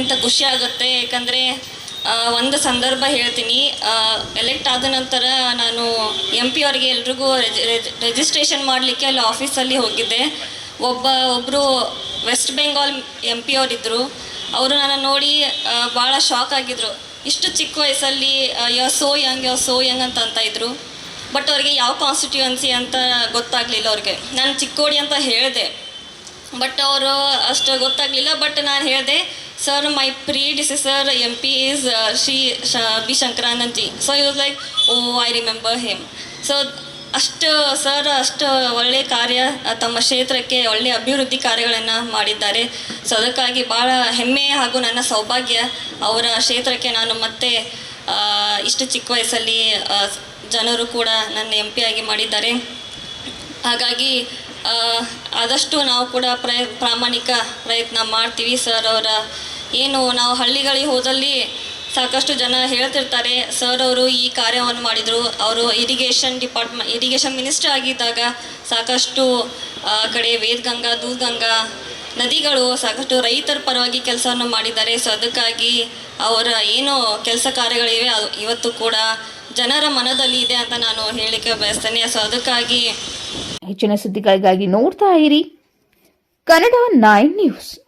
ಅಂತ ಖುಷಿ ಆಗುತ್ತೆ, ಯಾಕಂದರೆ ಒಂದು ಸಂದರ್ಭ ಹೇಳ್ತೀನಿ. ಎಲೆಕ್ಟ್ ಆದ ನಂತರ ನಾನು ಎಂ ಪಿ ಅವರಿಗೆ ಎಲ್ರಿಗೂ ರಿಜಿಸ್ಟ್ರೇಷನ್ ಮಾಡಲಿಕ್ಕೆ ಅಲ್ಲಿ ಆಫೀಸಲ್ಲಿ ಹೋಗಿದ್ದೆ. ಒಬ್ಬ ಒಬ್ಬರು ವೆಸ್ಟ್ ಬೆಂಗಾಲ್ ಎಂ ಪಿ ಅವರಿದ್ದರು ಅವರು ನನ್ನ ನೋಡಿ ಭಾಳ ಶಾಕ್ ಆಗಿದ್ರು. ಇಷ್ಟು ಚಿಕ್ಕ ವಯಸ್ಸಲ್ಲಿ ಯೋ ಸೋ ಯಂಗ್ ಯಾವ ಸೋ ಯಂಗ್ ಅಂತ ಅಂತ ಇದ್ದರು ಬಟ್ ಅವ್ರಿಗೆ ಯಾವ ಕಾನ್ಸ್ಟಿಟ್ಯೂಯನ್ಸಿ ಅಂತ ಗೊತ್ತಾಗಲಿಲ್ಲ ಅವ್ರಿಗೆ. ನಾನು ಚಿಕ್ಕೋಡಿ ಅಂತ ಹೇಳಿದೆ. ಬಟ್ ಅವರು ಅಷ್ಟು ಗೊತ್ತಾಗಲಿಲ್ಲ ಬಟ್ ನಾನು ಹೇಳಿದೆ sir my predecessor M P is Shri ಶ B Shankaranand so I was like oh I remember him so ಅಷ್ಟು ಸರ್ ಅಷ್ಟು ಒಳ್ಳೆಯ ಕಾರ್ಯ ತಮ್ಮ ಕ್ಷೇತ್ರಕ್ಕೆ ಒಳ್ಳೆಯ ಅಭಿವೃದ್ಧಿ ಕಾರ್ಯಗಳನ್ನು ಮಾಡಿದ್ದಾರೆ. ಸೊ ಅದಕ್ಕಾಗಿ ಭಾಳ ಹೆಮ್ಮೆ ಹಾಗೂ ನನ್ನ ಸೌಭಾಗ್ಯ, ಅವರ ಕ್ಷೇತ್ರಕ್ಕೆ ನಾನು ಮತ್ತೆ ಇಷ್ಟು ಚಿಕ್ಕ ವಯಸ್ಸಲ್ಲಿ ಜನರು ಕೂಡ ನನ್ನ ಎಂ ಪಿ ಆಗಿ ಮಾಡಿದ್ದಾರೆ. ಹಾಗಾಗಿ ಆದಷ್ಟು ನಾವು ಕೂಡ ಪ್ರಯ, ಪ್ರಾಮಾಣಿಕ ಪ್ರಯತ್ನ ಮಾಡ್ತೀವಿ ಸರ್ ಅವರ ಏನು ನಾವು ಹಳ್ಳಿಗಳಿಗೆ ಹೋದಲ್ಲಿ ಸಾಕಷ್ಟು ಜನ ಹೇಳ್ತಿರ್ತಾರೆ, ಸರ್ ಅವರು ಈ ಕಾರ್ಯವನ್ನು ಮಾಡಿದರು. ಅವರು ಇರಿಗೇಷನ್ ಡಿಪಾರ್ಟ್ಮೆಂಟ್ ಇರಿಗೇಷನ್ ಮಿನಿಸ್ಟರ್ ಆಗಿದ್ದಾಗ ಸಾಕಷ್ಟು ಕಡೆ ವೇದಗಂಗಾ, ದೂದ್ಗಂಗಾ ನದಿಗಳು ಸಾಕಷ್ಟು ರೈತರ ಪರವಾಗಿ ಕೆಲಸವನ್ನು ಮಾಡಿದ್ದಾರೆ. ಸೊ, ಅದಕ್ಕಾಗಿ ಅವರ ಏನು ಕೆಲಸ ಕಾರ್ಯಗಳಿವೆ, ಅದು ಇವತ್ತು ಕೂಡ ಜನರ ಮನದಲ್ಲಿ ಇದೆ ಅಂತ ನಾನು ಹೇಳಲಿಕ್ಕೆ ಬಯಸ್ತೇನೆ. ಸೊ, ಅದಕ್ಕಾಗಿ ಹೆಚ್ಚಿನ ಸುದ್ದಿಗಳಿಗಾಗಿ ನೋಡ್ತಾ ಇರಿ. Kannada nine news.